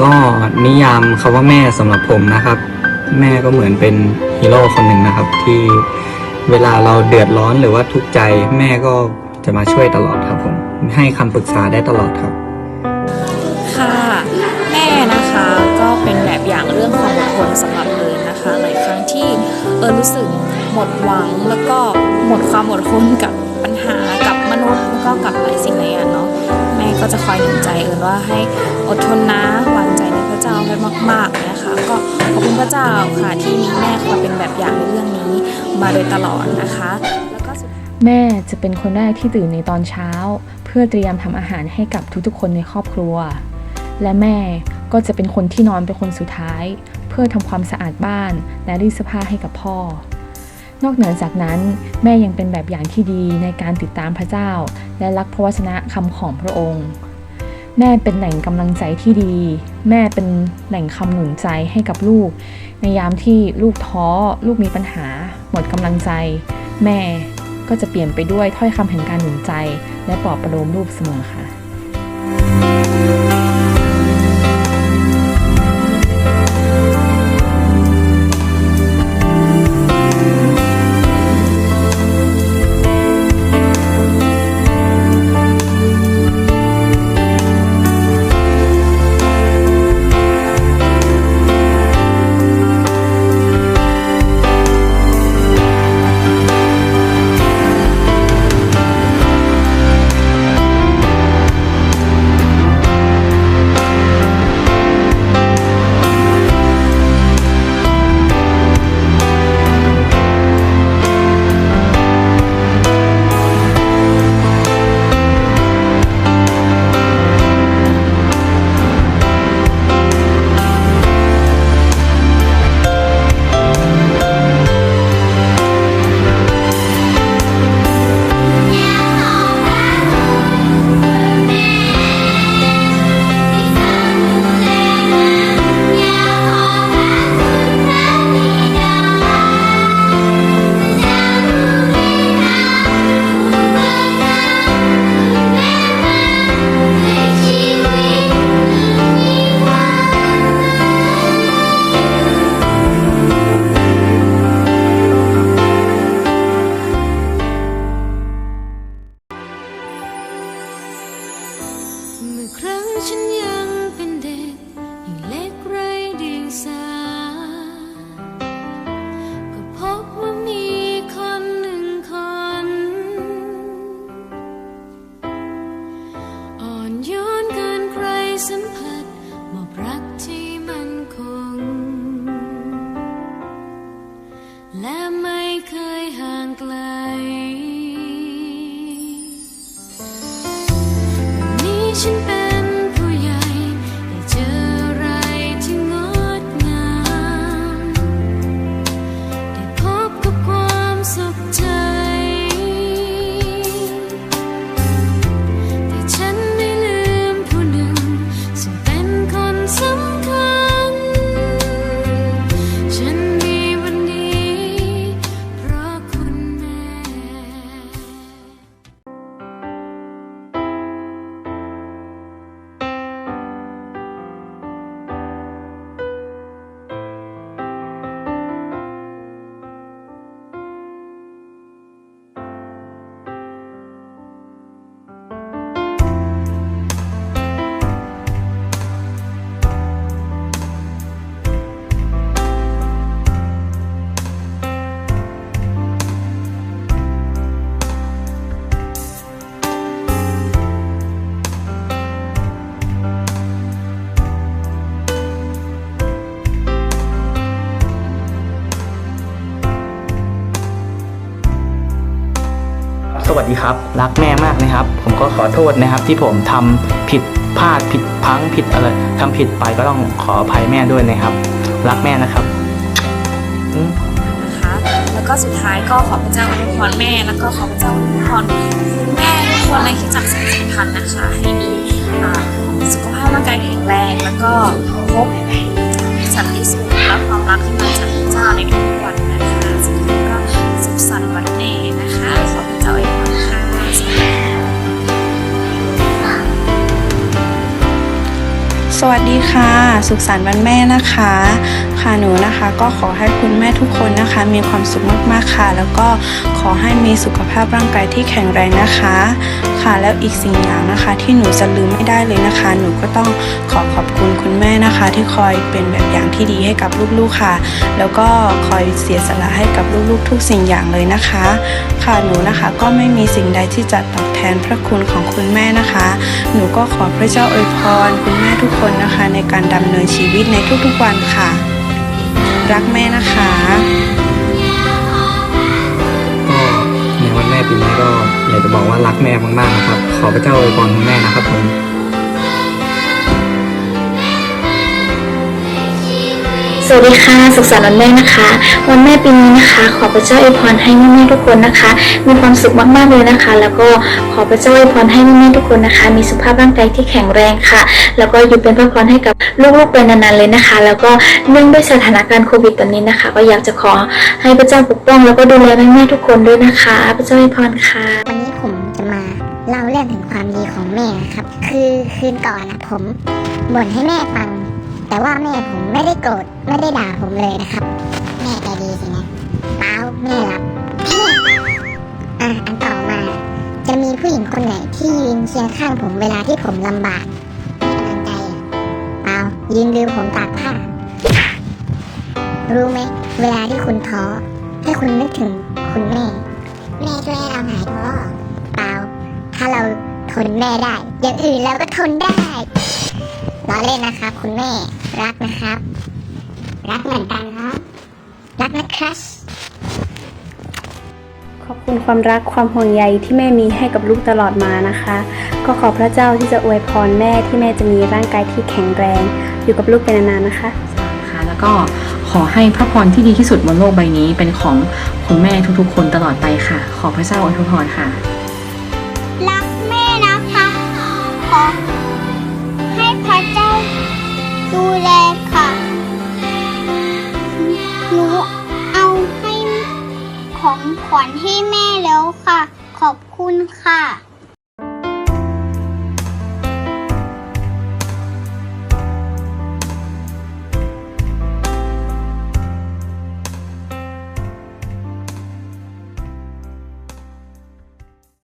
ก็นิยามคำว่าแม่สำหรับผมนะครับ แม่ก็เหมือนเป็นฮีโร่คนหนึ่งนะครับ ที่เวลาเราเดือดร้อนหรือว่าทุกข์ใจ แม่ก็จะมาช่วยตลอดครับผมให้คำปรึกษาได้ตลอดครับ ค่ะแม่นะคะก็เป็นแบบอย่างเรื่องความอดทนสำหรับเอิญนะคะ หลายครั้งที่เอิญรู้สึกหมดหวังแล้วก็หมดความอดทนกับปัญหากับมนุษย์แล้วก็กับหลายสิ่งหลายอย่างเนาะ ก็จะคอยหนุนใจเอิญว่าให้อดทนนะวางใจในพระเจ้าให้มากๆนะคะก็ขอบคุณพระเจ้าค่ะที่มีแม่คอยเป็นแบบอย่างในเรื่องนี้มาโดยตลอดนะคะแล้วก็แม่จะเป็นคนแรกที่ตื่นในตอนเช้า เพื่อเตรียมทำอาหารให้กับทุกๆคนในครอบครัว และแม่ก็จะเป็นคนที่นอนเป็นคนสุดท้าย เพื่อทำความสะอาดบ้านและรีดเสื้อผ้าให้กับพ่อ นอกเหนือจากนั้นแม่ยังเป็นแบบอย่างที่ดีในการติดตามพระเจ้า และรักพระวจนะคำของพระองค์ แม่เป็นแหล่งกำลังใจที่ดี แม่เป็นแหล่งคำหนุนใจให้กับลูก ในยามที่ลูกท้อ ลูกมีปัญหา หมดกำลังใจ แม่ก็จะเปลี่ยนไปด้วยถ้อยคำแห่งการหนุนใจ และปลอบประโลมลูกเสมอค่ะ วั สวัสดีครับ รักแม่มากนะครับ ผมก็ขอโทษนะครับ ที่ผมทำผิดพลาดผิดพังผิดอะไรทำผิดไปก็ต้องขออภัยแม่ด้วยนะครับ รักแม่นะครับนะคะแล้วก็สุดท้ายก็ขอพระเจ้าอวยพรแม่ แล้วก็ขอพระเจ้าอวยพรคุณแม่ทุกคนในคริดจักสังพันธ์นะคะให้มีสุขภาพร่างกายแข็งแรง แล้วก็พบสันติสุขและความรักที่มาจากพระเจ้าในทุกวันนะคะสุดท้ายก็สุขสันต์วันแม่นะคะ วัสดีค่ะสวัสวัสดีค่ะ สุขสันต์วันแม่นะคะ ค่ะหนูนะคะ ก็ขอให้คุณแม่ทุกคนนะคะ มีความสุขมากๆค่ะ แล้วก็ขอให้มีสุขภาพร่างกายที่แข็งแรงนะคะ ค่ะแล้วอีกสิ่งอย่างนะคะ ที่หนูจะลืมไม่ได้เลยนะคะ หนูก็ต้องขอขอบคุณคุณแม่นะคะ ที่คอยเป็นแบบอย่างที่ดีให้กับลูกๆค่ะ แล้วก็คอยเสียสละให้กับลูกๆ ทุกสิ่งอย่างเลยนะคะ ค่ะหนูนะคะก็ไม่มีสิ่งใดที่จะตอบแทนพระคุณของคุณแม่นะคะ หนูก็ขอพระเจ้าอวยพรคุณแม่ทุกคนนะคะ ในการดำเนินชีวิตในทุกๆวันค่ะ รักแม่นะคะก็ในวันแม่ปีนี้ก็อยากจะบอกว่ารักแม่มากๆนะครับ ขอพระเจ้าอวยพรคุณแม่นะครับผม สวัสดีค่ะ สุขสันต์วันแม่นะคะ วันแม่ปีนี้นะคะ ขอพระเจ้าอวยพรให้แม่ๆทุกคนนะคะ มีความสุขมากๆเลยนะคะ แล้วก็ขอพระเจ้าอวยพรให้แม่ๆทุกคนนะคะ มีสุขภาพร่างกายที่แข็งแรงค่ะ แล้วก็อยู่เป็นพระพรให้กับลูกๆไปนานๆเลยนะคะ แล้วก็เนื่องด้วยสถานการณ์โควิดตอนนี้นะคะ ก็อยากจะขอให้พระเจ้าปกป้อง แล้วก็ดูแลแม่ๆทุกคนด้วยนะคะ พระเจ้าอวยพรค่ะ วันนี้ผมจะมาเล่าเรื่องถึงความดีของแม่นะครับ คือคืนก่อนนะผมบ่นให้แม่ฟัง แต่ว่าแม่ผมไม่ได้โกรธไม่ได้ด่าผมเลยนะครับ แม่ใจดีสินะเปล่าแม่หลับอะอันต่อมา จะมีผู้หญิงคนไหนที่ยืนเคียงข้างผมเวลาที่ผมลำบากให้กำลังใจเหรอเปล่ายืนดูผมตากผ้า รู้ไหมเวลาที่คุณท้อให้คุณนึกถึงคุณแม่ แม่ช่วยให้เราหายท้อเปล่าถ้าเราทนแม่ได้ อย่างอื่นเราก็ทนได้ ล้อเล่นนะครับ คุณแม่รักนะครับ รักเหมือนกันครับ รักนะครับขอบคุณความรักความห่วงใยที่แม่มีให้กับลูกตลอดมานะคะ ก็ขอพระเจ้าที่จะอวยพรแม่ที่แม่จะมีร่างกายที่แข็งแรง อยู่กับลูกเป็นนานๆนะคะค่ะแล้วก็ขอให้พระพรที่ดีที่สุดบนโลกใบนี้เป็นของคุณแม่ทุกๆ คนตลอดไปค่ะ ขอพระเจ้าอวยพรค่ะ รักแม่นะคะขอ ของขวัญให้แม่แล้วค่ะ ขอบคุณค่ะ